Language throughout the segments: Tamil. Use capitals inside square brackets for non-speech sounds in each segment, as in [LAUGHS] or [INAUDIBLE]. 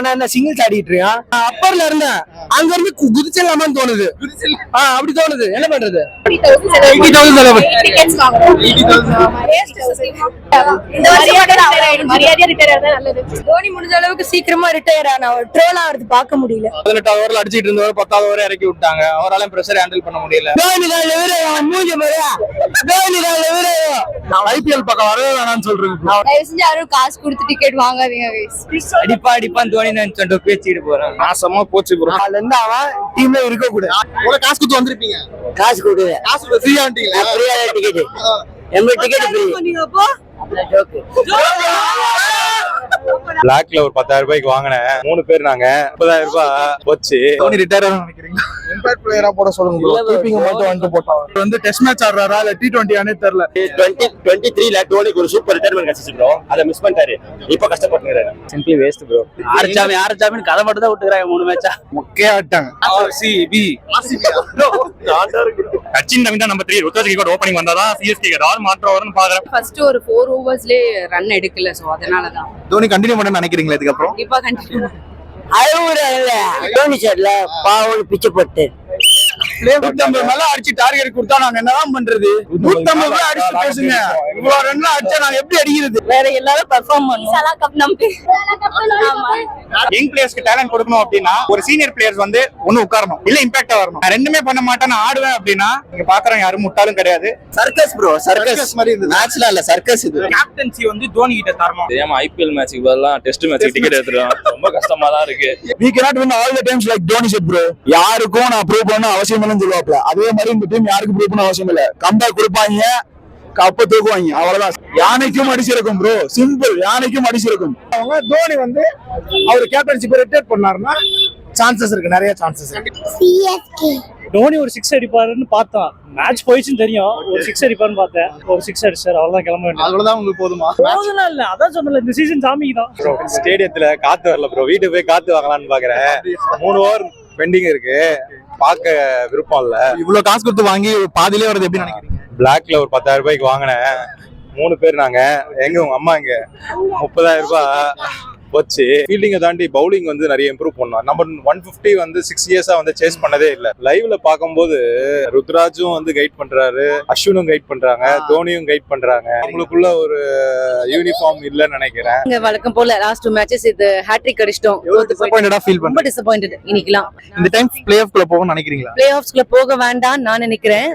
ஆடுறானா சிங்கிள்ஸ் ஆடிட்டு இருக்கான் அப்பர்ல இருந்தேன். அங்க இருந்து குதிச்சிடலாமான்னு தோணுது. ஆ, அப்படி தோணுது. என்ன பண்றது? தோனி முடிஞ்ச அளவுக்கு சீக்கிரமா ரிட்டையர் ஆனா ட்ரோல் ஆகிறது பார்க்க முடியல. பதினெட்டாவது அடிச்சிட்டு இருந்தவர் பத்தாவது ஓவர் இறக்கி விட்டாங்க. அவரால பிரஷர் ஹேண்டில் பண்ண முடியல. தோனி தான் எதிரே மூஞ்சி மாதிரியா? தோனி தான் எதிரே நான் ஐபிஎல் பக்கம் வரவே வேணாம்னு சொல்றேன். தயவு செஞ்சு யாரும் காசு கொடுத்து டிக்கெட் வாங்காதீங்க guys. அடிப்பா அடிப்பான்னு தோனி நினைச்சோம் பேசிட்டு போறேன் நாசமா போச்சு ப்ரோ அதுல இருந்து அவன் டீம்ல இருக்க கூடாது. உங்களை காசு கொடுத்து வந்திருப்பீங்க. காசு கொடு. காசு ஃப்ரீயா வந்துட்டீங்களா? ஃப்ரீயா டிக்கெட் எண்பது டிக்கெட் ஃப்ரீ பிளாக்ல ஒரு பத்தாயிரம் ரூபாய்க்கு வாங்கினேன். மூணு பேர் நாங்க. முப்பதாயிரம் ரூபாய் போச்சு. ரிட்டையர் நினைக்கிறீங்க இம்பாக்ட் பிளேயரா போட சொல்லுங்க ப்ரோ கீப்பிங் மட்டும் வந்துட்டு போட்டோம் வந்து டெஸ்ட் மேட்ச் ஆடுறாரா? இல்ல டி டுவெண்ட்டி ஆனே தெரியல. டுவெண்ட்டி டுவெண்ட்டி த்ரீல டோனிக்கு ஒரு சூப்பர் ரிட்டைர்மெண்ட் கிடைச்சிச்சு ப்ரோ அதை மிஸ் பண்ணிட்டாரு. இப்ப கஷ்டப்பட்டுறாரு சிம்பிளி வேஸ்ட் ப்ரோ ஆறு சாமி ஆறு சாமின்னு கதை மட்டும் தான் விட்டுக்கிறாங்க மூணு மேட்சா மொக்கையே ஆட்டாங்க ஆர்சிபி சச்சின் ரவி தான் நம்பர் த்ரீ ருத்ராஜ் கூட ஓப்பனிங் வந்தாதான் சிஎஸ்கே ஏதாவது மாற்றம் வரும்னு பாக்குறேன். ஃபர்ஸ்ட் ஒரு ஃபோர் ஓவர்ஸ்லயே ரன் எடுக்கல சோ அதனால தான் தோனி கண்டினியூ பண்ண நினைக்கிறீங்களா இதுக்கப்புறம்? கண்டிப்பா கண்டிப்பா அழுவுற இல்ல தோனி சார்ல பாவம் பிச்சை போட்டு. நூத்தம்பது மேல அடிச்சு டார்கெட் கொடுத்தா நாங்க என்னதான் பண்றது? நூத்தம்பது பேர் அடிச்சு பேசுங்க. இவ்வளவு ரன் அடிச்சா நாங்க எப்படி அடிக்கிறது? வேற எல்லாரும் பெர்ஃபார்ம் பண்ணுவோம். யங் பிளேயர்ஸ்க்கு டேலண்ட் கொடுக்கணும் அப்படின்னா ஒரு சீனியர் பிளேயர்ஸ் வந்து ஒண்ணு உட்காரணும். இல்ல இம்பாக்டா வரணும். நான் ரெண்டுமே பண்ண மாட்டேன் நான் ஆடுவேன் அப்படின்னா நீங்க பாக்குறேன் யாரும் முட்டாளும் கிடையாது. சர்க்கஸ் ப்ரோ Circus சர்க்கஸ் மாதிரி இருந்தது. மேட்ச்ல இல்ல சர்க்கஸ் இது. கேப்டன்சி வந்து தோனி கிட்ட தரணும். தெரியாம ஐபிஎல் மேட்ச்சுக்கு பதிலா டெஸ்ட் மேட்ச்சுக்கு டிக்கெட் எடுத்துருவோம் ரொம்ப கஷ்டமா தான் இருக்கு. We cannot win all the times like Dhoni said bro. யாருக்கும் நான் ப்ரூவ் பண்ண அவசியம் இல்லைன்னு சொல்லுவாப்ல அதே மாதிரி இந்த டீம் யாருக்கும் ப்ரூவ் பண்ண அவசியம் இல்ல. கம்பேக் கொடுப்பாங்க கப்ப தூக்குவாங்க. அவ்வளவுதான். யானைக்கும் அடிச்சிருக்கும் ப்ரோ சிம்பிள் யானைக்கும் அடிச்சிருக்கும் அவங்க தோனி வந்து அவர் கேப்டன்ஷிப் ரிட்டையர் பண்ணாருன்னா சான்சஸ் இருக்கு. நிறைய சான்சஸ் இருக்கு. டோனி ஒரு சிக்ஸ் அடிப்பாருன்னு பார்த்தோம் மேட்ச் போயிடுச்சுன்னு தெரியும். ஒரு சிக்ஸ் அடிப்பாருன்னு பார்த்தேன். ஒரு சிக்ஸ் அடிச்சார் அவ்வளவுதான் கிளம்ப வேண்டியது. அவ்வளவுதான் உங்களுக்கு போதுமா? போதும்லாம் இல்ல. அதான் சொன்னல இந்த சீசன் சாமிக்கு தான். ஸ்டேடியத்துல காத்து வரல ப்ரோ வீட்டுக்கு போய் காத்து வாங்கலாம்னு பாக்குறேன். மூணு ஓவர் பெண்டிங் இருக்கு. பார்க்க விருப்பம் இல்ல. இவ்வளவு காசு கொடுத்து வாங்கி பாதியிலே வரது எப்படி நினைக்கிறீங்க? பிளாக்ல ஒரு பத்தாயிரம் ரூபாய்க்கு வாங்கினேன். மூணு பேர் நாங்க. எங்க உங்க அம்மா எங்க முப்பதாயிரம் ரூபாய். போச்சு ஃபீல்டிங்கை தாண்டி பவுலிங் வந்து நிறைய இம்ப்ரூவ் பண்ணோம் நம்பர் ஒன் ஃபிஃப்டி வந்து சிக்ஸ் இயர்ஸா வந்து சேஸ் பண்ணதே இல்ல. லைவ்ல பார்க்கும்போது ருத்ராஜும் வந்து கைட் பண்றாரு அஸ்வினும் கைட் பண்றாங்க தோனியும் கைட் பண்றாங்க. அவங்களுக்குள்ள ஒரு யூனிஃபார்ம் இல்லைன்னு நினைக்கிறேன். இங்க வழக்கம் போல லாஸ்ட் டூ மேட்சஸ் இது ஹேட்ரிக் அடிச்சிட்டோம். டிசப்பாயிண்டடா ஃபீல் ரொம்ப டிசப்பாயிண்டட் இன்னைக்கெல்லாம். இந்த டைம் பிளே ஆஃப் குள்ள போகணும்னு நினைக்கிறீங்களா? பிளே ஆஃப்ஸ்க்குள்ள போக வேண்டாம் நான் நினைக்கிறேன்.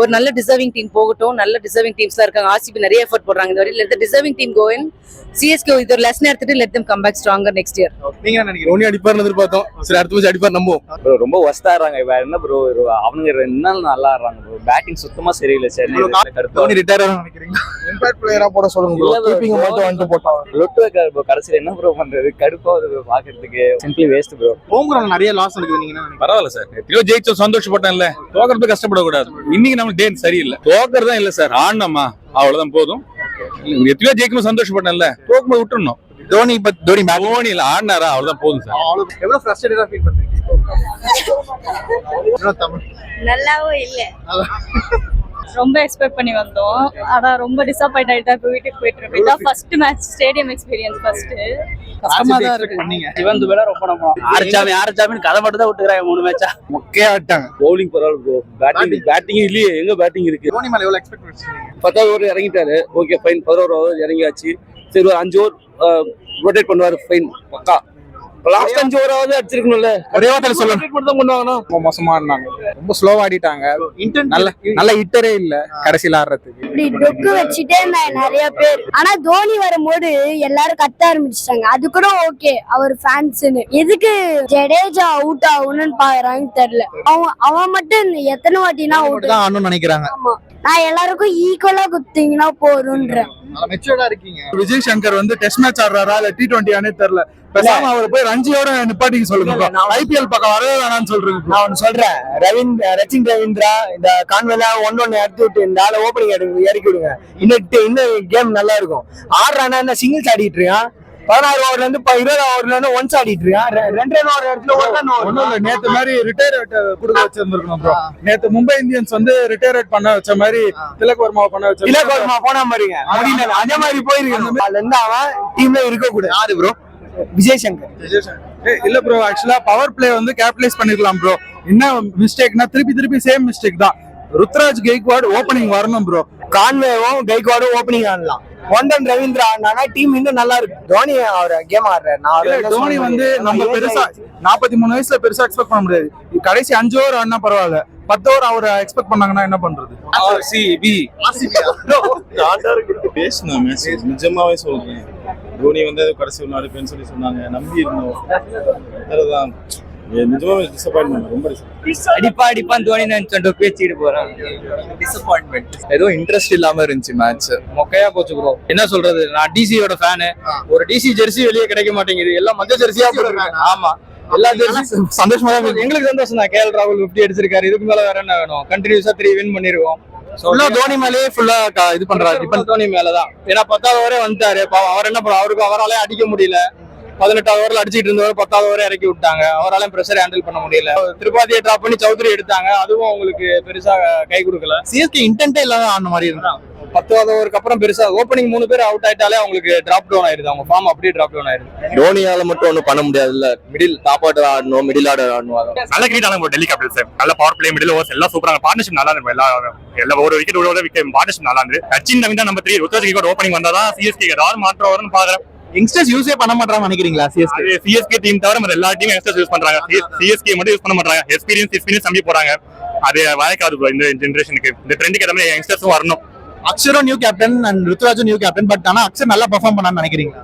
ஒரு நல்ல டிசர்விங் டீம் போகட்டும். நல்ல டிசர்விங் டீம்ஸ் தான் இருக்காங்க ஆர்சிபி நிறைய எஃபர்ட் போடுறாங்க. இந்த வரையில் டிசர்விங் டீம் கோயின் சிஎஸ்கே இது ஒரு லெசன் எடுத்துட்டு let them come back stronger next year நீங்க என்ன நினைக்கிறீங்க? தோனி அடிப்பார்னு எதிர்பார்த்தோம். சரி அடுத்த மேட்ச் அடிப்பார் நம்புவோம். ப்ரோ ரொம்ப ஒஸ்டா ஆடுறாங்க. வேற என்ன ப்ரோ அவனுங்க என்ன நல்லா ஆடுறாங்க ப்ரோ பேட்டிங் சுத்தமா சரியில்லை சென்னை தோனி ரிட்டையர் நினைக்கிறீங்க இம்பாக்ட் பிளேயரா போட சொல்லுங்க ப்ரோ. கீப்பிங் மட்டும் வந்துட்டு போட்டோம் லொட்டு வைக்காது ப்ரோ கடைசியில் என்ன ப்ரோ பண்றது? கடுப்பாவது ப்ரோ பாக்குறதுக்கு. Simply waste bro home ground நிறைய லாஸ் இருக்குது நீங்க என்ன நினைக்கிறீங்க? பரவாயில்ல சார் எப்பயோ ஜெயிச்சோம் சந்தோஷப்பட்டேன்ல தோக்கறது கஷ்டப்படக்கூடாது. இன்னைக்கு நம்ம டே சரியில்லை. தோக்கறதா இல்ல சார் ஆடணுமா அவ்வளவுதான் போதும். எத்தனையோ ஜெயிக்கும் சந்தோஷப்பட்டேன்ல. தோக்கும்போது விட்டுறணும். தோனி பத் தோனி மேட்ச் தோனி இல்ல ஆடினாரா? அவ்வளவுதான் போதும் சார். எவ்வளவு ஃப்ரஸ்ட்ரேட்டடா ஃபீல் பண்றீங்க? நல்லாவும் இல்ல. ரொம்ப எக்ஸ்பெக்ட் பண்ணி வந்தோம். ஆனா ரொம்ப டிசப்பாயிண்ட் ஆயிட்டா இப்போ வீட்டுக்கு போயிட்டு இருக்கோம் இதான் first match stadium experience first கஷ்டமா தான் இருக்கு. பண்ணீங்க. சிவன் துபேல ரொம்ப நம்பணும் ஆறு சாமி ஆறு சாமின்னு கதை மட்டும் தான் விட்டுக்கிறாங்க மூணு மேட்சா மொக்கையா ஆட்டாங்க பவுலிங் பரவாயில்ல ப்ரோ பேட்டிங் பேட்டிங் இல்லையே எங்க பேட்டிங் இருக்கு? தோனி மேல எவ்வளவு எக்ஸ்பெக்ட் வச்சிருக்கீங்க? பத்தாவது ஓவர் இறங்கிட்டாரு. ஓகே ஃபைன் பதினோரு ஓவர் இறங்கியாச்சு. சரி ஒரு அஞ்சு ஓவர் ரொட்டேட் பண்ணுவாரு ஃபைன் பக்கா. லாஸ்ட் அஞ்சு ஓவராவது அடிச்சிருக்கணும்ல. ஒரே வார்த்தையில சொல்லணும். ரொம்ப மோசமா ஆடினாங்க. ரொம்ப ஸ்லோவா ஆடிட்டாங்க. நல்ல நல்ல ஹிட்டரே இல்ல. கடைசியில ஆடுறதுக்கு. இப்படி டொக்கு வச்சுட்டே இருந்தாங்க நிறைய பேர். ஆனா தோனி வரும்போது எல்லாரும் கத்த ஆரம்பிச்சிட்டாங்க. அது கூட ஓகே அவர் ஃபேன்ஸ்னு எதுக்கு ஜடேஜா அவுட் ஆகணும்னு பாக்குறாங்கன்னு தெரியல. அவன் அவன் மட்டும் எத்தனை வாட்டினா அவுட் தான் ஆடணும்னு நினைக்கிறாங்க. நான் எல்லாருக்கும் ஈக்குவலா குத்திங்கன்னா போறோன்றேன் மெச்சூர்டா இருக்கீங்க விஜய் சங்கர் வந்து டெஸ்ட் மேட்ச் ஆடுறாரா இல்ல டி டுவெண்ட்டி ஆனே தெரியல பேசாம அவர் போய் ரஞ்சியோட நிப்பாட்டிக்க சொல்லுங்க ஐபிஎல் பக்கம் வரவே வேணாம்னு சொல்றேன் நான் ஒன்னு சொல்றேன் ரவீந்திர ரச்சின் ரவீந்திரா இந்த கான்வெலா ஒன்னு ஒன்னு எடுத்து விட்டு இந்த ஆளை ஓப்பனிங் இறக்கி விடுங்க இன்னும் டி- இன்னும் கேம் நல்லா இருக்கும் ஆடுறானா சிங்கிள்ஸ் ஆடிட்டு இருக்கான் பதினாறு ஓவர்ல இருந்து இருபது ஓவர்ல இருந்து ஒன்ஸ் ஆடிட்டு இருக்கான். ரெண்டு ரன் ஒரு இடத்துல ஒரு ஒண்ணும் இல்ல நேத்து மாதிரி ரிட்டையர் கொடுக்க வச்சிருந்திருக்கணும் ப்ரோ நேத்து மும்பை இந்தியன்ஸ் வந்து ரிட்டையர் பண்ண வச்ச மாதிரி திலக் வர்மா பண்ண வச்ச இலக்கோர்மா போனா மாதிரிங்க. முடியல. அதே மாதிரி போயிருக்கு அதுல இருந்து அவன் டீம்ல இருக்க கூடாது. யாரு ப்ரோ விஜய் சங்கர். இல்ல ப்ரோ ஆக்சுவலா பவர் பிளே வந்து கேபிட்டலைஸ் பண்ணிருக்கலாம் ப்ரோ என்ன மிஸ்டேக்னா திருப்பி திருப்பி சேம் மிஸ்டேக் தான். ருத்ராஜ் கெய்க்வாட் ஓப்பனிங் வரணும் ப்ரோ கான்வேவும் கைக்வாடும் ஓப்பனிங் ஆடலாம். ஒண்டன் ரவீந்திரா ஆடினா டீம் இன்னும் நல்லா இருக்கு. தோனி அவர் கேம் ஆடுறாரு. நான் தோனி வந்து. நம்ம பெருசா நாற்பத்தி மூணு வயசுல பெருசா எக்ஸ்பெக்ட் பண்ண முடியாது. கடைசி அஞ்சு ஓவர் ஆடினா பரவாயில்ல. பத்து ஓவர் அவர் எக்ஸ்பெக்ட் பண்ணாங்கன்னா என்ன பண்றது? ஆர்சிபி பேசணும் மேட்ச் நிஜமாவே சொல்றேன். தோனி வந்து கடைசி ஒன்று அடிப்பேன்னு சொல்லி சொன்னாங்க. நம்பி இருந்தோம் அதுதான். அடிப்பா அடிப்பான்னு தோனி நினைச்சோம். பேசிட்டு போறான் டிசப்பாயின்மெண்ட் ஏதோ இன்ட்ரெஸ்ட் இல்லாம இருந்துச்சு மேட்ச் மொக்கையா போச்சு ப்ரோ என்ன சொல்றது? நான் டிசியோட ஃபேனு ஒரு டிசி ஜெர்சி வெளியே கிடைக்க மாட்டேங்குது. எல்லாம் மஞ்சள் ஜெர்சியா போட்டுருக்காங்க ஆமா. எல்லா ஜெர்சி சந்தோஷமா தான். எங்களுக்கு சந்தோஷம் தான். கேஎல் ராகுல் பிப்டி அடிச்சிருக்காரு. இதுக்கு மேல வேற என்ன வேணும்? கண்டினியூஸா த்ரீ வின் பண்ணிருக்கோம் ஃபுல்லா தோனி மேலேயே ஃபுல்லா இது பண்றாரு. இப்ப தோனி மேலதான். ஏன்னா பத்தாவது ஓவரே வந்துட்டாரு. அவர் என்ன பண்ண அவருக்கு அவராலே அடிக்க முடியல. பதினெட்டாவது ஓவரில் அடிச்சிட்டு இருந்தவர் பத்தாவது ஓவரே இறக்கி விட்டாங்க. அவராலையும் ப்ரெஷர் ஹேண்டில் பண்ண முடியல. திரிபாதியை ட்ராப் பண்ணி சௌத்ரி எடுத்தாங்க. அதுவும் அவங்களுக்கு பெருசா கை கொடுக்கல. சிஎஸ்கே இன்டென்ட்டே இல்லாத ஆடின மாதிரி இருந்தா. பத்தாவது ஓவருக்கு அப்புறம் பெருசா ஓப்பனிங் மூணு பேர் அவுட் ஆயிட்டாலே அவங்களுக்கு டிராப் டவுன் ஆயிருது. அவங்க ஃபார்ம் அப்படியே டிராப் டவுன் ஆயிருது. தோனியால மட்டும் ஒண்ணும் பண்ண முடியாதுல்ல. மிடில் டாப் ஆர்டர் ஆடணும் மிடில் ஆர்டர் ஆடணும் நல்ல கிரிக்கெட் ஆனாங்க டெல்லி கேபிட்டல்ஸ் நல்ல பவர் பிளே மிடில் ஓவர்ஸ் எல்லாம் சூப்பராக பார்ட்னர்ஷிப் நல்லா இருக்கும் எல்லா எல்லா ஒரு விக்கெட் ஒரு விக்கெட் பார்ட்னர்ஷிப் நல்லா இருந்து சச்சின் நவீன் தான் number three Ruturaj cricket opening வந்தாதான் சிஎஸ்கே ஏதாவது மாற்றம் வரும்னு பாக்குறேன். யங்ஸ்டர்ஸ் யூஸே பண்ண மாட்டாங்கன்னு நினைக்கிறீங்களா சிஎஸ்கே சிஎஸ்கே டீம் தவிர மற்ற எல்லா டீமும் எக்ஸ்ட்ரா யூஸ் பண்றாங்க. சிஎஸ்கே மட்டும் யூஸ் பண்ண மாட்டாங்க எக்ஸ்பீரியன்ஸ் எக்ஸ்பீரியன்ஸ் நம்பி போறாங்க. அது வழக்காது bro இந்த ஜென்ரேஷனுக்கு இந்த ட்ரெண்டுக்கு ஏற்ற மாதிரி யங்ஸ்டர்ஸும் வரணும். அக்ஷரும் நியூ கேப்டன் அண்ட் ருத்ராஜும் நியூ கேப்டன் பட் ஆனா அக்ஷர் நல்லா பெர்ஃபார்ம் பண்ணான்னு நினைக்கிறீங்களா?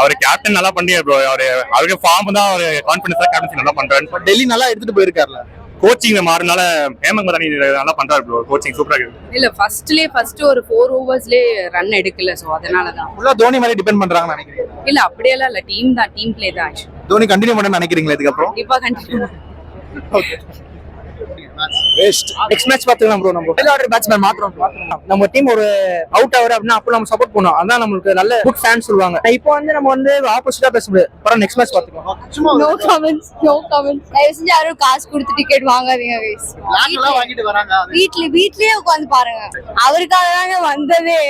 அவர் கேப்டன் நல்லா பண்ணி ப்ரோ அவரு அவருக்கு ஃபார்ம் தான் அவர் கான்ஃபிடன்ஸா கேப்டன்சி நல்லா பண்றாரு டெல்லி நல்லா எடுத்துட்டு போயிருக்காருல. கோச்சிங் மாறினால ஹேமந்த் மதானி நல்லா பண்றாரு ப்ரோ கோச்சிங் சூப்பரா இருக்கு. இல்ல ஃபர்ஸ்ட்லயே ஃபர்ஸ்ட் ஒரு ஃபோர் ஓவர்ஸ்லயே ரன் எடுக்கல சோ அதனாலதான். ஃபுல்லா தோனி மேலே டிபெண்ட் பண்றாங்கன்னு நினைக்கிறீங்க. இல்ல அப்படியெல்லாம் இல்ல டீம் தான் டீம் பிளே தான். தோனி கண்டினியூ பண்ண நினைக்கிறீங்களா இதுக்கப்புறம்? கண்டிப்பா கண்டிப்பா நெக்ஸ்ட் மேட்ச் பாத்துக்கலாம் ப்ரோ நம்ம. மிடில் ஆர்டர் பேட்ஸ்மேன் மாத்திரம் நம்ம டீம் ஒரு அவுட் ஆகுற அப்படின்னா அப்போ நம்ம சப்போர்ட் பண்ணுவோம். அதான் நம்மளுக்கு நல்ல குட் ஃபேன்ஸ் சொல்லுவாங்க. இப்போ வந்து நம்ம வந்து ஆப்போசிட்டா பேச முடியாது அப்புறம் நெக்ஸ்ட் மேட்ச் பாத்துக்கலாம் நோ கமெண்ட்ஸ் நோ கமெண்ட்ஸ் தயவு செஞ்சு யாரும் காசு கொடுத்து டிக்கெட் வாங்காதீங்க guys. வாங்கிட்டு வராங்க. வீட்ல வீட்லயே உட்காந்து பாருங்க. அவருக்காக தாங்க வந்ததே.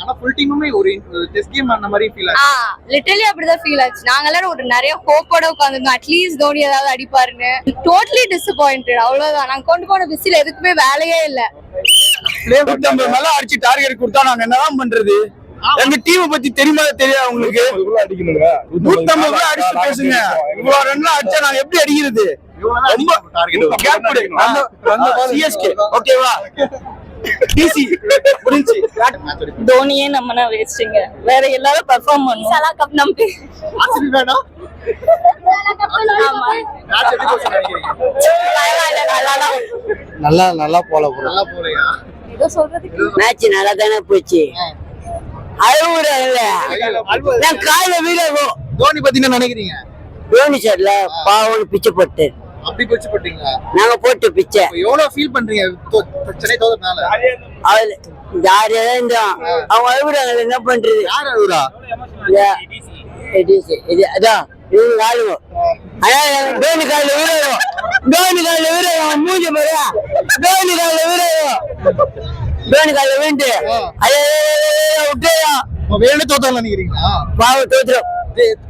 ஆனா ஃபுல் டீமுமே ஒரு டெஸ்ட் கேம் அந்த மாதிரி ஃபீல் ஆ லிட்டரலி அப்படிதான் ஃபீல் ஆச்சு. நாங்க எல்லாரும் ஒரு நிறைய ஹோப்போட உட்காந்துருந்தோம் அட்லீஸ்ட் தோனி ஏதாவது அடிப்பாருன்னு. டோட்டலி டிசப்பாயிண்டட் அவ்வளவுதான். நாங்க கொண்டு போன விசில் எதுக்குமே வேலையே இல்ல. நூத்தம்பது மேல அடிச்சு டார்கெட் கொடுத்தா நாங்க என்னதான் பண்றது? எங்க டீம் பத்தி தெரியுமா தெரியாது உங்களுக்கு. அடிக்கணுங்க நூத்தம்பது ரூபாய் அடிச்சு பேசுங்க. இவ்வளவு ரன் அடிச்சா நாங்க எப்படி அடிக்கிறது? ரொம்ப சிஎஸ்கே ஓகேவா தோனியே நம்மனா வேஸ்ட்டுங்க வேற எல்லாரும் பெர்ஃபார்ம் பண்ணுவோம் சலா கப் நம்பி. நல்லா நல்லா போல நல்லா சொல்றதுக்கு மேட்ச் நல்லா தானே போச்சு அழுவுற இல்ல. நான் வீரரும் தோனி பத்தி என்ன நினைக்கிறீங்க? தோனி சார்ல பாவம் பிச்சை போட்டு. அப்படி போச்சு போட்டீங்களா? நாங்க போட்டு பிச்சை. எவ்வளவு ஃபீல் பண்றீங்க? சென்னை தோத்ததுனால. அவள் ஜாலியா தான் இருந்தோம் அவங்க என்ன பண்றது? யார் இது அதான். ஆளுங்க ஆனா தோனி காலில் வீரரும் தோனி காலில் வீரரும் மூஞ்சி பாரு தோனி காலில் வீரரும் தோனி காலில் வீண்டு ஐயோ விட்டுயா இப்ப வேணும்னே தோத்தான்னு நினைக்கிறீங்களா? பாவம் தோத்துரும்.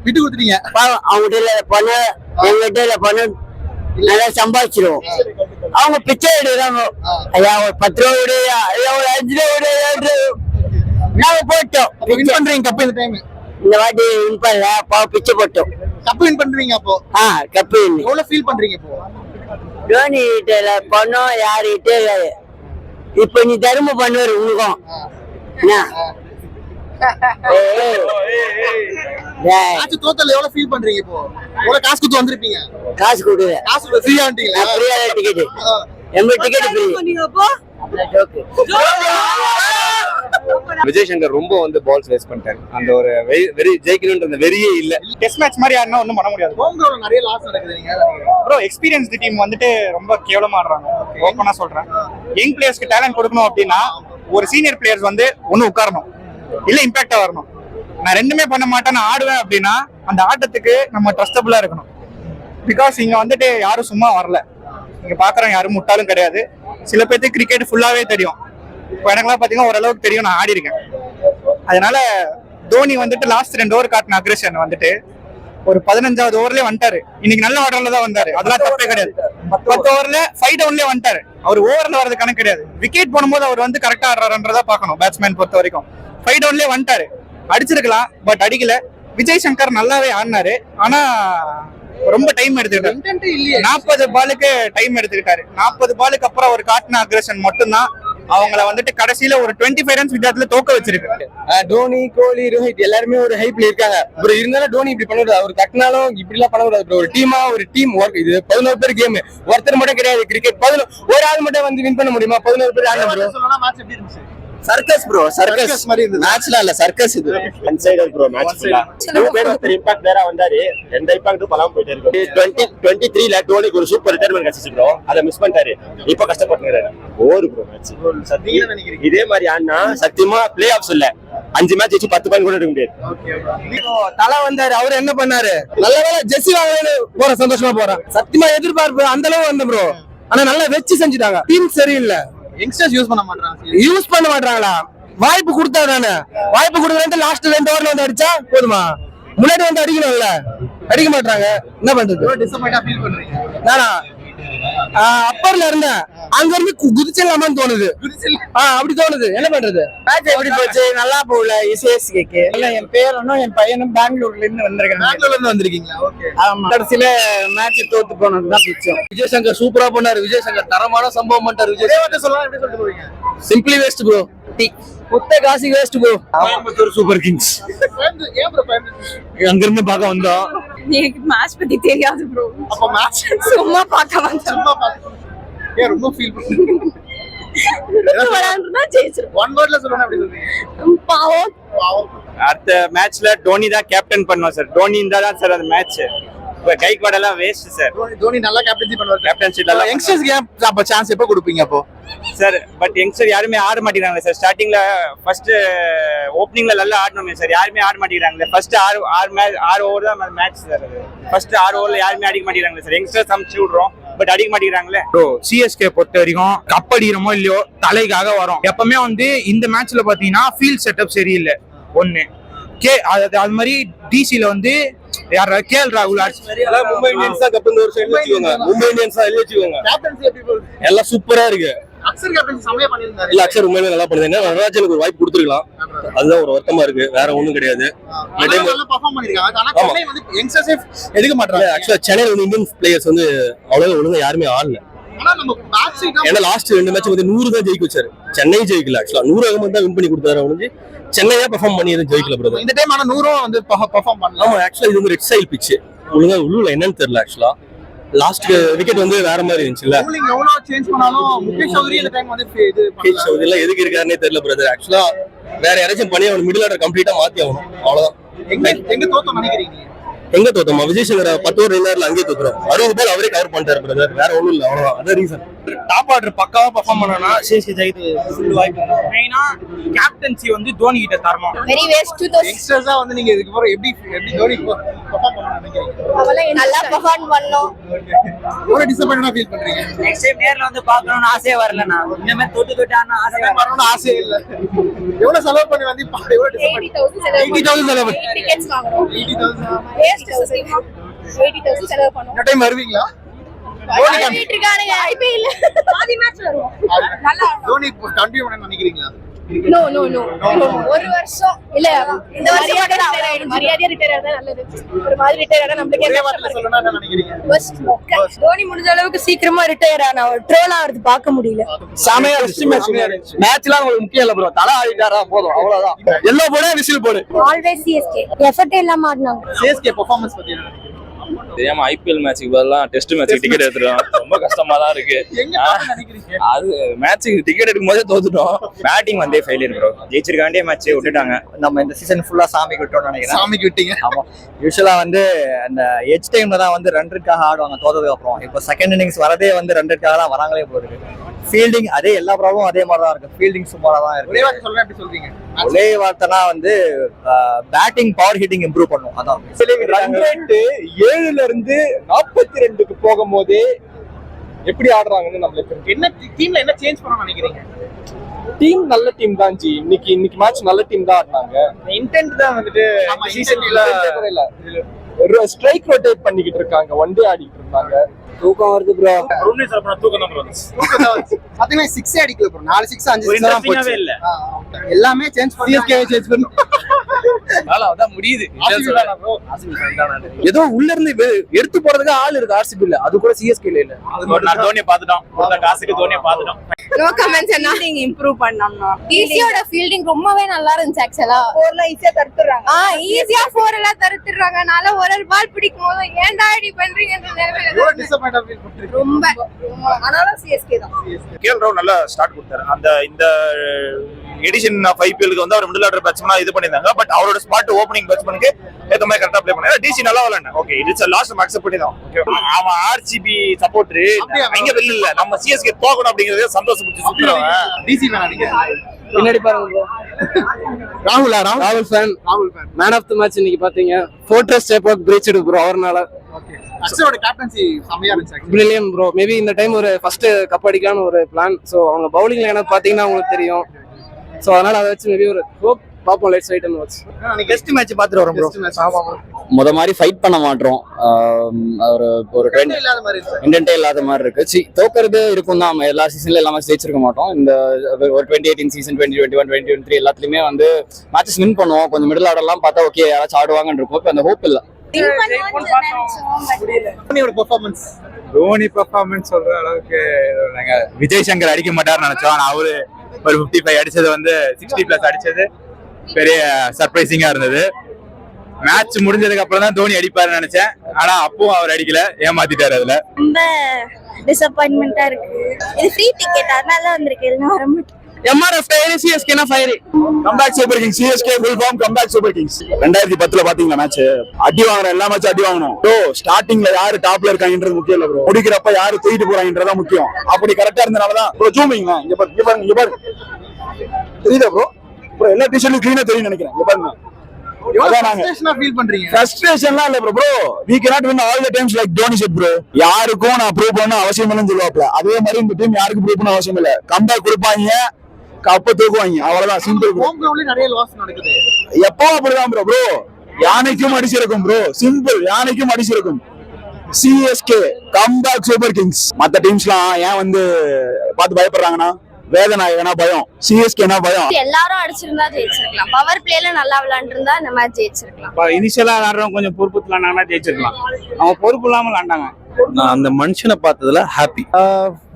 விட்டு கொடுத்துட்டீங்க. பாவம் அவங்ககிட்ட இல்ல பணம் எங்ககிட்ட இல்ல. பணம் நல்லா சம்பாதிச்சிருவோம். அவங்க பிச்சை எடுக்கிறாங்க. ஐயா ஒரு பத்து ரூபா விடையா ஐயா. ஒரு அஞ்சு ரூபா விடையா நாங்க போட்டோம். வின். பண்றீங்க கப் இந்த டைம் இந்த வாட்டி வின் பண்ணல. பாவம் பிச்சை போட்டோம். கப் வின் பண்றீங்க அப்போ? ஆ கப்பு win. எவ்வளவு ஃபீல் பண்றீங்க இப்போ? தோனி கிட்ட இல்ல பணம் யாருகிட்ட இப்ப நீ தர்மம் பண்ணுவாரு உனக்கும் எவ்வளவு ஃபீல் பண்றீங்க இப்போ? எவ்வளவு காசு கொடுத்து வந்திருப்பீங்க? காசு கொடு காசு ஃப்ரீயா வந்துட்டீங்களா? ஃப்ரீயா டிக்கெட் எண்பது டிக்கெட் ஃப்ரீ விஜய் சங்கர் ரொம்ப வந்து பால்ஸ் வேஸ்ட் பண்ணிட்டாரு. அந்த ஒரு வெறி- வெறி ஜெயிக்கணுன்ற அந்த வெறியே இல்ல. டெஸ்ட் மேட்ச் மாதிரி யாருன்னா ஒன்றும் பண்ண முடியாது. ஹோம் கிரவுண்ட்ல நிறைய லாஸ் நடக்குது நீங்க. ப்ரோ எக்ஸ்பீரியன்ஸ் டீம் வந்துட்டு ரொம்ப கேவலமா ஆடுறாங்க. ஓப்பனா சொல்றேன். யங் பிளேயர்ஸ்க்கு டேலண்ட் கொடுக்கணும் அப்படின்னா ஒரு சீனியர் பிளேயர்ஸ் வந்து ஒண்ணு உட்காரணும். இல்ல இம்பாக்டா வரணும். நான் ரெண்டுமே பண்ண மாட்டேன் நான் ஆடுவேன் அப்படின்னா அந்த ஆட்டத்துக்கு நம்ம ட்ரஸ்டபுளா இருக்கணும். பிகாஸ் இங்க வந்துட்டு யாரும் சும்மா வரல. இங்க பாக்குறவங்க யாரும் முட்டாலும் கிடையாது. சில பேர்த்துக்கு கிரிக்கெட் ஃபுல்லாவே தெரியும். இப்போ எனக்குலாம் பாத்தீங்கன்னா ஓரளவுக்கு தெரியும் நான் ஆடி இருக்கேன் அதனால தோனி வந்துட்டு லாஸ்ட் ரெண்டு ஓவர் காட்டின அக்ரேஷன் வந்துட்டு ஒரு பதினஞ்சாவது ஓவர்லயே வந்துட்டாரு. இன்னைக்கு நல்ல ஆர்டர்ல தான் வந்தாரு. அதெல்லாம் தப்பே கிடையாது. பத்து ஓவர்ல ஃபைவ் டவுன்லயே வந்துட்டாரு. அவர் ஓவர்ல வர்றது கணக்கு கிடையாது. விக்கெட் போடும்போது அவர் வந்து கரெக்டா ஆடுறாருன்றதா பார்க்கணும் பேட்ஸ்மேன் பொறுத்த வரைக்கும். ஃபைவ் டவுன்லயே வந்துட்டாரு. அடிச்சிருக்கலாம் பட் அடிக்கல. விஜய் சங்கர் நல்லாவே ஆடினாரு. ஆனா ரொம்ப டைம் எடுத்துக்கிட்டாரு. நாற்பது பாலுக்கு டைம் எடுத்துக்கிட்டாரு. நாற்பது பாலுக்கு அப்புறம் அவர் காட்டின அக்ரஷன் மட்டும்தான் அவங்கள வந்துட்டு கடைசியில ஒரு டுவெண்ட்டி ஃபைவ் ரன்ஸ் வித்தியாசத்துல தோக்க வச்சிருக்கு. தோனி கோலி ரோஹித் எல்லாருமே ஒரு ஹைப்ல இருக்காங்க. ப்ரோ இருந்தாலும் தோனி இப்படி பண்ணக்கூடாது. அவர் தட்டினாலும் இப்படி எல்லாம் பண்ணக்கூடாது ஒரு டீமா ஒரு டீம் ஒர்க் இது பதினோரு பேர் கேம் ஒருத்தர் மட்டும் கிடையாது கிரிக்கெட் பதினோரு ஒரு ஆள் மட்டும் வந்து வின் பண்ண முடியுமா? பதினோரு பேர் ப்ரோ சர்க்கஸ் ப்ரோ சர்க்கஸ் மாதிரி இருந்தது. மேட்ச்ல இல்ல சர்க்கஸ் இது. ஒன் சைடர் ப்ரோ மேட்ச் ஃபுல்லா பேர் ஒருத்தர் இம்பாக்ட் வேற வந்தாரு. எந்த இம்பாக்டும் பலாம் போயிட்டு இருக்கு. டுவெண்ட்டி டுவெண்ட்டி த்ரீல டோனிக்கு ஒரு சூப்பர் ரிட்டைர்மெண்ட் கிடைச்சிச்சு ப்ரோ அதை மிஸ் பண்ணிட்டாரு. இப்ப கஷ்டப்பட்டுறாரு ஓரு ப்ரோ மேட்ச் சத்தியம் இதே மாதிரி ஆனா சத்தியமா பிளே ஆஃப்ஸ் இல்ல. அஞ்சு மேட்ச் வச்சு பத்து பாயிண்ட் கூட எடுக்க முடியாது. தலை வந்தாரு அவர் என்ன பண்ணாரு? நல்ல வேலை ஜெர்சி வாங்கலன்னு போற சந்தோஷமா போறேன் சத்தியமா எதிர்பார்ப்பு அந்த அளவு வந்த ப்ரோ ஆனா நல்லா வச்சு செஞ்சுட்டாங்க. டீம் சரியில்லை. யங்ஸ்டர்ஸ் யூஸ் பண்ண மாட்டாங்க யூஸ் பண்ண மாட்டாங்களா வாய்ப்பு கொடுத்தா தானே? வாய்ப்பு கொடுக்கறது லாஸ்ட் ரெண்டு ஓவர்ல வந்து அடிச்சா போதுமா? முன்னாடி வந்து அடிக்கணும்ல. அடிக்க மாட்டாங்க என்ன பண்றது? டிசப்பாயிண்டா ஃபீல் பண்றீங்க. நானா? அப்பர்ல இருந்தேன். அங்க இருந்து கு- குதிச்சிடலாமான்னு தோணுது. ஆ, அப்படி தோணுது. என்ன பண்றது? மேட்ச் எப்படி போச்சு? நல்லா போகல இசிஎஸ்கேக்கு இல்ல என் பேரனும் என் பையனும் பெங்களூர்ல இருந்து வந்திருக்காங்க. பெங்களூர்ல இருந்து வந்திருக்கீங்களா? ஓகே. ஆமா. கடைசியில மேட்ச் தோத்து போனதுதான் மிச்சம். விஜய் சங்கர் சூப்பரா பண்ணாரு. விஜய் சங்கர் தரமான சம்பவம் பண்ணிட்டாரு விஜய் சொல்லலாம் எப்படி சொல்லிட்டு போவீங்க? சிம்பிளி வேஸ்ட் ப்ரோ முத்த காசி வேஸ்ட் போ கோயம்புத்தூர் சூப்பர் கிங்ஸ். ப்ரோ அங்க இருந்து பார்க்க வந்தோம். எனக்கு மேட்ச் பத்தி தெரியாது ப்ரோ அப்ப மேட்ச் சும்மா பார்க்க வந்தேன். சும்மா பார்த்து ஏன் ரொம்ப ஃபீல் அடுத்த மேட்ச்ல டோனி தான் கேப்டன் பண்ணுவோம் சார் டோனி இருந்தா தான் சார் அந்த மேட்ச் இப்ப கைக்வாட் எல்லாம் வேஸ்ட் சார் தோனி நல்லா கேப்டன்சி பண்ணுவார். கேப்டன்ஷிப் எல்லாம் யங்ஸ்டர்ஸ்க்கு ஏன் அப்ப சான்ஸ் எப்போ கொடுப்பீங்க அப்போ? சார் பட் யங்ஸ்டர் யாருமே ஆட மாட்டேங்கிறாங்க சார் ஸ்டார்டிங்ல ஃபர்ஸ்ட் ஓப்பனிங்ல நல்லா ஆடணுமே சார் யாருமே ஆட மாட்டேங்கிறாங்க ஃபர்ஸ்ட் ஆறு ஆறு மேட்ச் ஆறு ஓவர் தான் மேட்ச் சார் ஃபர்ஸ்ட் ஆறு ஓவர்ல யாருமே அடிக்க மாட்டேங்கிறாங்க சார் யங்ஸ்டர்ஸ் அமுச்சு விடுறோம் பட் அடிக்க மாட்டேங்கிறாங்களே. ப்ரோ சிஎஸ்கே பொறுத்த வரைக்கும் கப் அடிக்கிறோமோ இல்லையோ தலைக்காக வரும். எப்பவுமே வந்து இந்த மேட்ச்ல பாத்தீங்கன்னா ஃபீல்ட் செட்டப் சரியில்லை. ஒண்ணு. கே அது அது மாதிரி டிசில வந்து யார் கே எல் ராகுல் மும்பை இந்தியன்ஸ் தான் கப் இந்த வருஷம் எழுதி வச்சுக்கோங்க. மும்பை இந்தியன்ஸ் தான் எழுதி வச்சுக்கோங்க எல்லாம் சூப்பரா இருக்கு. இல்ல அக்ஷர் உண்மையிலே நல்லா பண்ணுது நடராஜனுக்கு ஒரு வாய்ப்பு கொடுத்துருக்கலாம். அதுதான் ஒரு வருத்தமா இருக்கு. வேற ஒண்ணும் கிடையாது. எடுக்க மாட்டாங்க ஆக்சுவலா சென்னையில வந்து இந்தியன் பிளேயர்ஸ் வந்து அவ்வளவு ஒழுங்கா யாருமே ஆடல. ஏன்னா லாஸ்ட் ரெண்டு மேட்ச் வந்து நூறு தான் ஜெயிக்க வச்சாரு. சென்னை ஜெயிக்கல ஆக்சுவலா நூறு தான் வின் பண்ணி கொடுத்தாரு ஒழிஞ்சு சென்னையா பெர்ஃபார்ம் பண்ணி எதுவும் ஜெயிக்கல பிரதர் இந்த டைம் ஆனா நூறும் வந்து பெர்ஃபார்ம் பண்ணலாம் ஆமா ஆக்சுவலா இது வந்து ரெட் சைல் பிச் ஒழுங்கா உள்ளூர்ல என்னன்னு தெரியல ஆக்சுவலா லாஸ்ட் விக்கெட் வந்து வேற மாதிரி இருந்துச்சுல்ல. Bowling எவ்வளவு சேஞ்ச் பண்ணாலும் முகேஷ் சௌத்ரி இந்த டைம் வந்து இது கேஜ் சவுதி எல்லாம் எதுக்கு இருக்காருன்னே தெரியல பிரதர் ஆக்சுவலா வேற யாராச்சும் பண்ணி அவன் மிடில் ஆர்டர் கம்ப்ளீட்டா மாத்தி ஆகணும். அவ்வளவுதான். எங்க எங்க தோத்தோம் நினைக்கிறீங்க? எங்க தோத்தோமா? விஜய் சங்கர் பத்து ஓவர் நின்னார்ல அங்கேயே தோத்துறோம் அறுபது பேர் அவரே கவர் பண்ணிட்டாரு பிரதர் வேற ஒண்ணும் இல்ல அவ்வளவுதான். அதான் ரீசன் டாப் ஆர்டர் பக்காவா பர்ஃபார்ம் பண்ணா சிஎஸ்கே ஜெயித்து ஃபுல் வாய்ப்பு. மெயினா கேப்டன்சி வந்து தோனி கிட்ட தரமா வெரி வேஸ்ட் 2000 எக்ஸ்ட்ராஸா வந்து நீங்க இதுக்கு அப்புறம் எப்படி எப்படி தோனி பெர்ஃபார்ம் பண்ணனும் நினைக்கிறீங்க? நல்லா பர்ஃபார்ம் பண்ணோம். ஒரு டிசப்பாயிண்டா ஃபீல் பண்றீங்க? நெக்ஸ்ட் டைம் நேர்ல வந்து பார்க்கணும்னு ஆசையே வரல நான். இந்த மாதிரி தொட்டு தொட்டான ஆசை வரணும்னு ஆசையே இல்ல. எவ்வளவு செலவு பண்ணி வந்து எவ்வளவு டிசப்பாயிண்ட் 80000 செலவு டிக்கெட்ஸ் வாங்குறோம். 80000 லாஸ்ட் தௌசண்ட் செலவு பண்ணுவோம். வருவீங்களா? தோனி இருக்கானுங்க. ஐபிஎல் பாதி மேட்ச் வருவோம். நல்லா தோனி நினைக்கிறீங்களா? நோ நோ நோ ஒரு வருஷம் இல்ல இந்த வருஷம் மரியாதையா ரிட்டையர் ஆனா நல்லது. ஒரு மாதிரி ரிட்டையர் ஆனா நம்மளுக்கே. தோனி முடிஞ்ச அளவுக்கு சீக்கிரமா ரிட்டையர் ஆனா ட்ரோல் ஆகிறது பார்க்க முடியல. செமையா இருந்துச்சு மேட்ச் மேட்ச்லாம் உங்களுக்கு முக்கியம் இல்ல ப்ரோ தலை ஆடிட்டாரா போதும் அவ்வளவுதான். எல்லோ போட விசில் போடு. ஆல்வேஸ் சிஎஸ்கே எஃபர்ட் இல்லாம ஆடினாங்க. சிஎஸ்கே பெர்ஃபார்மன்ஸ் பத்தி? தெரியாம ஐபிஎல் மேட்சுக்கு பதிலாக டெஸ்ட் மேட்ச்சுக்கு டிக்கெட் எடுத்துட்டோம். ரொம்ப கஷ்டமா தான் இருக்கு அது மேட்ச்சுக்கு டிக்கெட் எடுக்கும் போதே தோத்துட்டோம். பேட்டிங் வந்தே ஃபெயிலியர் ப்ரோ ஜெயிச்சிருக்காண்டே மேட்ச் விட்டுட்டாங்க. நம்ம இந்த சீசன் ஃபுல்லா சாமி விட்டோம்னு நினைக்கிறேன். சாமிக்கு விட்டீங்க ஆமா. யூஸ்வலா வந்து அந்த எச் டைம்ல தான் வந்து ரன் ரேட்காக ஆடுவாங்க தோத்ததுக்கு அப்புறம். இப்போ செகண்ட் இன்னிங்ஸ் வரதே வந்து ரன் ரேட்காக தான் வராங்களே போகுது ஃபீல்டிங் அதே எல்லா ப்ராப்ளமும் அதே மாதிரி தான் இருக்கு. ஃபீல்டிங் சுமாரா தான் ஒரே இருக்கு வார்த்தை சொல்லணும் எப்படி சொல்றீங்க? ஒரே வார்த்தைனா வந்து பேட்டிங் பவர் ஹிட்டிங் இம்ப்ரூவ் பண்ணும். அதான். ரன் ரேட் ஏழுல இருந்து நாற்பத்தி ரெண்டுக்கு போகும்போதே எப்படி ஆடுறாங்கன்னு நம்மளுக்கு என்ன டீம்ல என்ன சேஞ்ச் பண்ணணும்னு நினைக்கிறீங்க? டீம் நல்ல டீம் தான் ஜி. இன்னைக்கு இன்னைக்கு மேட்ச் நல்ல டீம் தான் ஆடினாங்க. இன்டென்ட் தான் வந்துட்டு சீசன் இல்ல. ஸ்ட்ரைக் ரொட்டேட் பண்ணிக்கிட்டு இருக்காங்க. ஒன் டே ஆடிட்டு இருந்தாங்க. தூக்கம் வருது ப்ரோ பாத்தீங்கன்னா சிக்ஸ் அடிக்கல ப்ரோ நாலு சிக்ஸ் அஞ்சு ஒரு six தான் interesting-ஆவே போச்சு. இல்ல. எல்லாமே சேஞ்ச் சிஎஸ்கே சேஞ்ச் பண்ணும் அதான் முடியுது. ஏதோ உள்ள இருந்து எடுத்து போறதுக்கு ஆள் இருக்கு ஆர்சிபி இல்ல அது கூட சிஎஸ்கே இல்ல. ஒரு நாள் தோனியை பார்த்துட்டோம். கொடுத்த காசுக்கு தோனியை பார்த்துட்டோம். நோ கமெண்ட்ஸ் என்ன இம்ப்ரூவ் பண்ணனும் ஈஸியோட ஃபீல்டிங் ரொம்பவே நல்லா இருந்துச்சு ஆக்சுவலா ஃபோர்ல ஈஸியா தடுத்துறாங்க ஆ ஈஸியா ஃபோர் எல்லாம் தடுத்துறாங்க ஒரு ஒரு பால் பிடிக்கும் போது ஏன்டா இப்படி பண்றீங்கன்ற நிலைமையில ரொம்ப ஆனாலும் சிஎஸ்கே தான். கேஎல் ராவ் நல்லா ஸ்டார்ட் கொடுத்தாரு. அந்த இந்த எடிஷன் ஆஃப் ஐபிஎலுக்கு வந்து அவர் மிடில் ஆர்டர் பேட்ஸ்மனா இது பண்ணியிருந்தாங்க. பட் அவரோட ஸ்பாட் ஓப்பனிங் பேட்ஸ்மனுக்கு ஏத்த மாதிரி கரெக்டா ப்ளே பண்ணாரு. டிசி நல்லா விளையாண்டு ஓகே இட்ஸ் லாஸ்ட் நம்ம அக்செப்ட் பண்ணி தான். அவன் ஆர்சிபி சப்போர்ட் எங்க வெளில இல்ல நம்ம சிஎஸ்கே போகணும் அப்படிங்கறதே சந்தோஷப்பட்டு சுத்துறவன். டிசி பின்னாடி பாருங்க ராகுலா ராகுல்? ஃபேன் ராகுல் fan man of the match இன்னைக்கு பாத்தீங்க. Fortress step work breach bro அவர்னால. பிரில்லியன் ப்ரோ மேபி இந்த டைம் ஒரு ஃபர்ஸ்ட் கப் அடிக்கலாம்னு ஒரு பிளான் ஸோ அவங்க பவுலிங் லைனப் பாத்தீங்கன்னா உங்களுக்கு தெரியும். ஸோ அதனால அதை வச்சு மேபி ஒரு ஹோப் பார்ப்போம் let's wait and watch test match பாத்துட்டு வரோம் ப்ரோ ஆமா முத மாதிரி ஃபைட் பண்ண மாட்டோம். ஒரு ஒரு ட்ரெண்ட் இல்லாத மாதிரி இருக்கு. இன்டென்ட்டே இல்லாத மாதிரி இருக்கு. சி தோக்கிறது இருக்கும் தான் நம்ம எல்லா சீசன்ல எல்லாமே ஜெயிச்சிருக்க மாட்டோம். இந்த ஒரு twenty eighteen season twenty twenty one twenty three எல்லாத்துலயுமே வந்து மேட்சஸ் வின் பண்ணுவோம். கொஞ்சம் மிடில் ஆர்டர்லாம் பார்த்தா ஓகே யாராச்சும் ஆடுவாங்கன்னு இருக்கும். இப்போ அந்த ஹோப் இல்லை. தோனியோட பெர்ஃபார்மன்ஸ் தோனி பெர்ஃபார்மன்ஸ் சொல்ற அளவுக்கு விஜய் சங்கர் அடிக்க மாட்டாருன்னு நினைச்சோம். ஆனா அவரு ஒரு 55 ஃபைவ் அடிச்சது வந்து சிக்ஸ்டி பிளஸ் அடிச்சது. பெரிய சர்ப்ரைசிங்கா இருந்தது. மேட்ச் முடிஞ்சதுக்கு அப்புறம் தான் தோனி அடிப்பாருன்னு நினைச்சேன். ஆனா அப்பவும் அவர் அடிக்கல. ஏமாத்திட்டாரு அதுல. ரொம்ப டிசப்பாயின்மெண்டா இருக்கு. இது ஃப்ரீ டிக்கெட் அதனால வந்திருக்கு இல்லைன்னா வர மாட்டேன் MRF சிஎஸ்கேனா fire comeback super kings CSK full form comeback super kings ரெண்டாயிரத்தி பத்துல பாத்தீங்களா மேட்ச் அடி வாங்குற எல்லா மேட்ச் அடி வாங்கணும். ப்ரோ ஸ்டார்டிங்ல யாரு டாப்ல இருக்காங்கன்றது முக்கியம் இல்ல ப்ரோ முடிக்கிறப்ப யாரு தூக்கிட்டு போறாங்கன்றதா முக்கியம். அப்படி கரெக்டா இருந்தனாலதான் ப்ரோ ஜூமிங்க இங்க பாருங்க இங்க பாருங்க இங்க பாருங்க தெரியுதா ப்ரோ ப்ரோ எல்லா டிஷர்ட்லயும் கிளீனா தெரியும் நினைக்கிறேன். இங்க பாருங்க. அதான் நாங்க. ஃபீல் பண்றீங்க? ஃப்ரஸ்ட்ரேஷன்லாம் இல்ல bro bro we cannot win all the times like Dhoni set bro யாருக்கும் நான் ப்ரூவ் பண்ண அவசியம் இல்லைன்னு சொல்லுவாப்ல. அதே மாதிரி இந்த டீம் யாருக்கும் ப்ரூவ் பண்ண அவசியம் இல்ல. கம்பேக் கொடுப்பாங்க. கப்ப தூக்குவாங்க. அவ்வளவுதான். சிம்பிள் நிறைய லாஸ் நடக்குது. எப்பவும் அப்படிதான் ப்ரோ ப்ரோ யானைக்கும் அடிச்சிருக்கும் ப்ரோ சிம்பிள் யானைக்கும் அடிச்சிருக்கும். சிஎஸ்கே கம்பேக் சூப்பர் கிங்ஸ் மத்த டீம்ஸ்லாம் ஏன் வந்து பார்த்து பயப்படுறாங்கன்னா வேதநாயகனா பயம். சிஎஸ்கேனா பயம். எல்லாரும் அடிச்சிருந்தா ஜெயிச்சிருக்கலாம். பவர் பிளேல நல்லா விளையாண்டுருந்தா இந்த மாதிரி ஜெயிச்சிருக்கலாம். இனிஷியலா விளாடுறவங்க கொஞ்சம் பொறுப்பு விளாண்டாங்கன்னா ஜெயிச்சிருக்கலாம். அவங்க பொறுப்பு இல்லாம விளாண்டாங்க நான் அந்த மனுஷனை பார்த்ததுல happy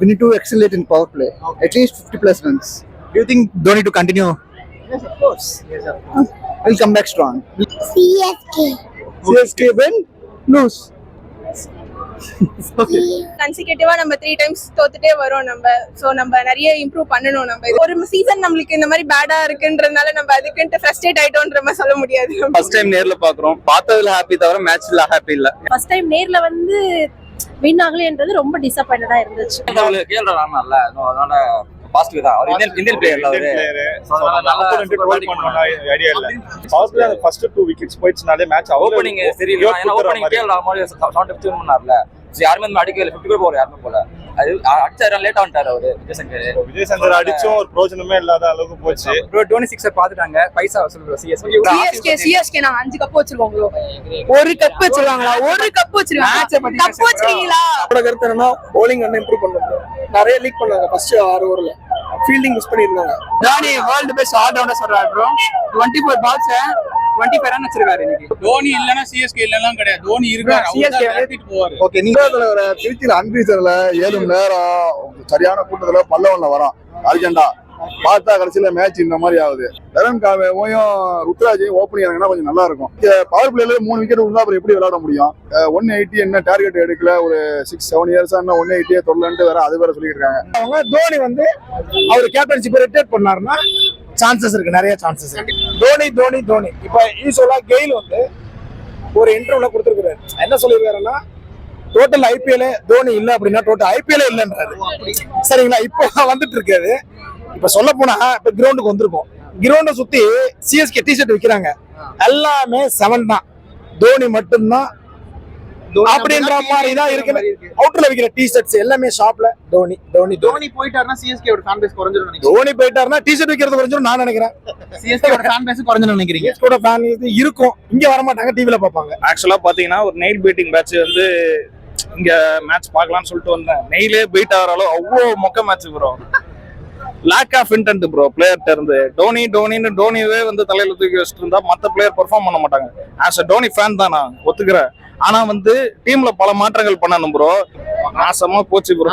we need to accelerate in power play. At least 50 plus runs. Do you think Dhoni to continue yes of course. We'll come back strong. CSK CSK win lose. [LAUGHS] கன்சிகூட்டிவா நம்ம த்ரீ டைம்ஸ் தோத்துட்டே வரோம் நம்ம. சோ நம்ம நிறைய இம்ப்ரூவ் பண்ணணும் நம்ம. ஒரு சீசன் நம்மளுக்கு இந்த மாதிரி பேடா இருக்குன்றதுனால நம்ம அதுக்குன்ட்டு ஃப்ரஸ்ட்ரேட் ஆயிட்டோன்ற மாதிரி சொல்ல முடியாது. ஃபர்ஸ்ட் டைம் நேர்ல பாக்குறோம். பார்த்ததுல ஹாப்பி தவிர மேட்ச்ல ஹாப்பி இல்ல. ஃபர்ஸ்ட் டைம் நேர்ல வந்து வின் ஆகலைன்றது ரொம்ப டிசப்பாயிண்டடா இருந்துச்சு. கேள்ற ஆனால அதனால பாசிட்டிவ் தான். அவர் இந்தியன் இந்தியன் பிளேயர்ல ஐடியா இல்ல. அந்த ஃபர்ஸ்ட் டூ விக்கெட்ஸ் போயிடுச்சுனாலே மேட்ச் ஓப்பனிங் சரியில்லை ஏன்னா ஓப்பனிங் கேள்ற மாதிரி செவன்டி ஃபிஃப்டி பண்ணார்ல யாருமே அடிக்கல ஃபிஃப்டி கூட போற யாருமே போல அது அடிச்சாரு லேட் வந்துட்டாரு அவரு விஜய் சங்கர் விஜய் சங்கர் அடிச்சும் ஒரு பிரோஜனமே இல்லாத அளவுக்கு போச்சு. ப்ரோ டோனி சிக்ஸர் பாத்துட்டாங்க. பைசா வசூல் சிஎஸ்கே சிஎஸ்கே நாங்க அஞ்சு கப் வச்சிருக்கோம். ஒரு கப் வச்சிருவாங்களா? ஒரு கப் வச்சிருவாங்க கப் வச்சிருக்கீங்களா? என்னோட கருத்து என்னன்னா bowling வந்து இம்ப்ரூவ் பண்ணணும் நிறைய லீக் பண்ணாங்க ஃபர்ஸ்ட் ஆறு ஓவர்ல ஃபீல்டிங் மிஸ் பண்ணிருந்தாங்க தோனி வேர்ல்டு பெஸ்ட் ஆல்ரவுண்டர் சொல்றாரு bro twenty four balls twenty five run வச்சிருக்காரு இன்னைக்கு? தோனி இல்லனா சிஎஸ்கே இல்லலாம் கிடையாது. தோனி இருக்காரு. CSK அவர் தான் போவாரு. ஓகே நீங்க திருச்சியில அன்ரீசர்ல ஏழு மணி நேரம் சரியான கூட்டத்துல பல்லவன்ல வரான். அர்ஜென்டா பார்த்தா கடைசியில மேட்ச் இந்த மாதிரி ஆகுது. தரன் காவேவும் ருத்ராஜையும் ஓப்பனிங் இறங்கினா கொஞ்சம் நல்லா இருக்கும். பவர் பிளேல மூணு விக்கெட் இருந்தா அப்புறம் எப்படி விளையாட முடியும்? ஒன் எயிட்டி என்ன டார்கெட் எடுக்கல? ஒரு சிக்ஸ் செவன் இயர்ஸா என்ன ஒன் எயிட்டியே தொடலன்ட்டு வேற அது வேற சொல்லிட்டு இருக்காங்க. அவங்க தோனி வந்து அவர் கேப்டன்ஷிப் ரிட்டையர் பண்ணாருன்னா சான்சஸ் இருக்கு நிறைய சான்சஸ் இருக்கு. தோனி தோனி தோனி. இப்ப யூஸ்வலா கெயில் வந்து ஒரு இன்டர்வியூல கொடுத்துருக்காரு என்ன சொல்லியிருக்காருன்னா டோட்டல் ஐபிஎல் தோனி இல்ல அப்படின்னா டோட்டல் ஐபிஎல் இல்லைன்றாரு. சரிங்களா? இப்போ வந்துட்டு இருக்காது இப்ப சொல்ல போனா இப்ப கிரவுண்டுக்கு வந்திருக்கோம். கிரவுண்டை சுத்தி சிஎஸ்கே டிஷர்ட் விற்கிறாங்க எல்லாமே செவன் தான். தோனி மட்டும்தான் அப்படின்ற மாதிரி தான் இருக்கு. அவுட்டர்ல விக்கிற டி ஷர்ட்ஸ் எல்லாமே ஷாப்ல தோனி தோனி தோனி. போயிட்டாருன்னா சிஎஸ்கே ஒரு ஃபேன் பேஸ் குறைஞ்சிரும் நினைக்கிறேன். தோனி போயிட்டாருன்னா டி ஷர்ட் விக்கிறது கொஞ்சம் நான் நினைக்கிறேன். சிஎஸ்கே ஒரு ஃபேன் பேஸ் குறைஞ்சிரும் நினைக்கிறீங்க. கூட ஃபேன் இருக்கும். இங்க வர மாட்டாங்க டிவில பார்ப்பாங்க. ஆக்சுவலா பாத்தீங்கன்னா ஒரு நெயில் பீட்டிங் மேட்ச் வந்து இங்க மேட்ச் பார்க்கலாம்னு சொல்லிட்டு வந்தேன். நெயிலே பீட் ஆகிற அளவு அவ்வளோ மொக்க match bro lack of intent bro பிளேயர்ட்ட இருந்து. டோனி டோனின்னு டோனியவே வந்து தலையில தூக்கி வச்சுட்டு இருந்தா மத்த பிளேயர் பெர்ஃபார்ம் பண்ண மாட்டாங்க. ஆஸ் அ டோனி ஃபேன் தான்? நான் ஒத்துக்கிறேன். ஆனா வந்து டீம்ல பல மாற்றங்கள் பண்ணணும் ப்ரோ நாசமா போச்சு ப்ரோ